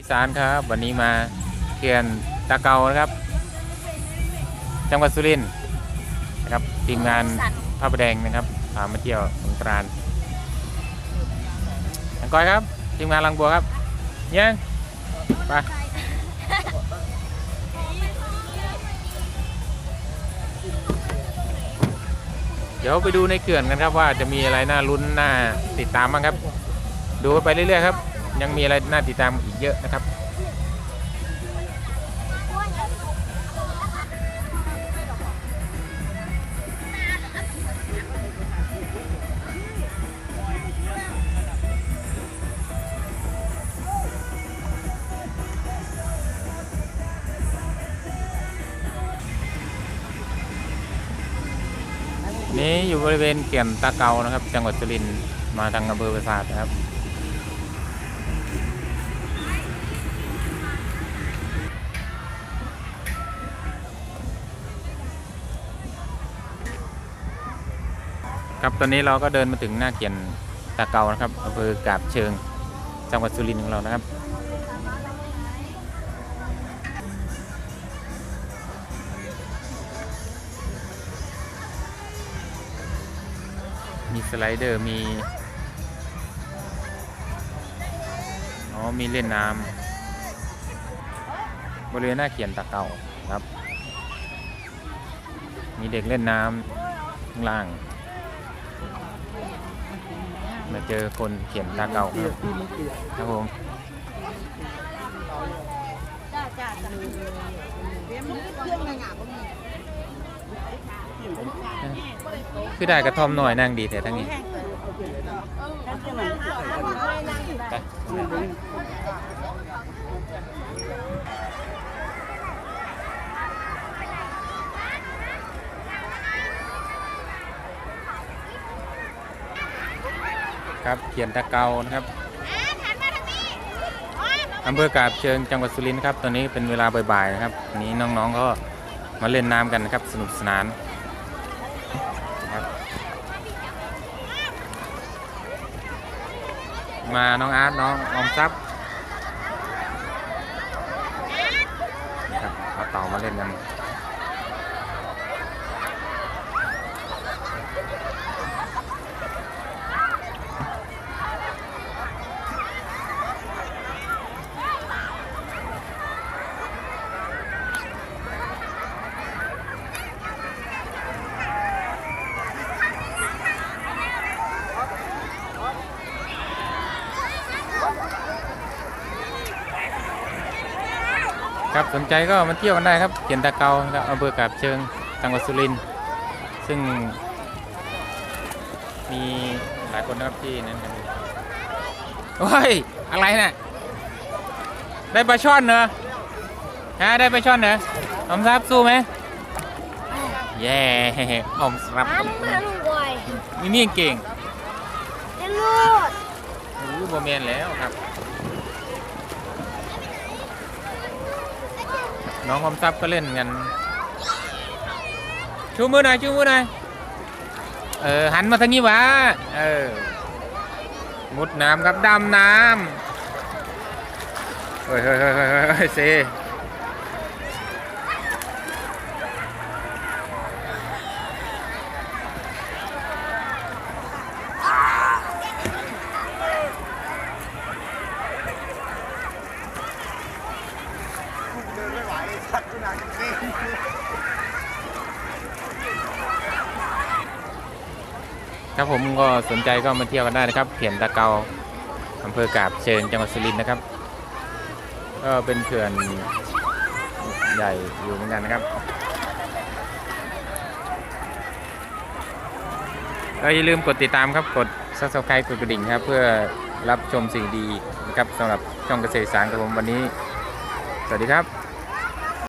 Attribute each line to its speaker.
Speaker 1: อีสานครับ วันนี้มาเขื่อนตะเกานะครับ จังหวัดสุรินทร์นะครับทีมงานพระประแดงนะครับพามาเที่ยวสงกรานต์อังกอยครับ ทีมงานลังบัวครับยังไปเดี๋ยวไปดูในเขื่อนกันครับว่าจะมีอะไรน่าลุ้นน่าติดตามบ้างครับ ดูไปเรื่อยๆครับ ยังมีอะไรน่าติดตามอีกเยอะนะครับนี้อยู่บริเวณเขื่อนตาเกานะครับ จังหวัดสุรินทร์มาทางอำเภอปราสาทนะครับ ครับตอนนี้เราก็เดินมาถึงหน้าเขียนตาเกานะครับอำเภอกาบเชิง จังหวัดสุรินทร์ของเรานะครับ มีสไลเดอร์มีอ๋อมีเล่นน้ำบริเวณหน้าเขียนตาเกาครับ มีเด็กเล่นน้ำข้างล่าง มาเจอคนเขียนตาเก่าครับครับผม
Speaker 2: จ้าจ้าจ้าเตรียมคือ
Speaker 1: ได้กระท่อมหน่อยนั่งดีแต่ทั้งนี้
Speaker 2: ไป
Speaker 1: ครับเขียนตะเกานะครับอำเภอกาบเชิงจังหวัดสุรินทร์ครับตอนนี้เป็นเวลาบ่ายๆนะครับวันนี้น้องๆก็มาเล่นน้ำกันนะครับสนุกสนานนะครับมาน้องอาร์ตน้องออมทรัพย์นะครับเอาเต่ามาเล่นกัน ครับสนใจก็มาเที่ยวกันได้ครับเขียนตะเกานะครับอำเภอกาบเชิงจังหวัดสุรินทร์ซึ่ง มีหลายคนนะครับที่นั้นกันอยู่โอ้ยอะไรน่ะได้ปลาช่อนเหรอฮะได้ปลาช่อนเหรออมทรัพย์สู้ไหมแย่อมทรัพย์
Speaker 2: น้ำมันบ่อย
Speaker 1: มีนี่เก่ง
Speaker 2: จะรูด
Speaker 1: รู้โบเมนแล้วครับ น้องอมทรัพย์ก็เล่นกัน ชูมือหน่อยชูมือหน่อย เออ หันมาทางนี้วะ เออ มุดน้ำครับดำน้ำเฮ้ยเฮ้ยเฮ้ยเฮ้ยเฮ้ยเซ ครับผมก็สนใจก็มาเที่ยวกันได้นะครับเขียนตะเกาอำเภอกาบเชิงจังหวัดสุรินทร์นะครับ ก็เป็นเขื่อนใหญ่อยู่เหมือนกันนะครับก็อย่าลืมกดติดตามครับกด subscribe กดกระดิ่งครับ เพื่อรับชมสิ่งดีนะครับสำหรับช่องเกษตรสารกับผมวันนี้ สวัสดีครับ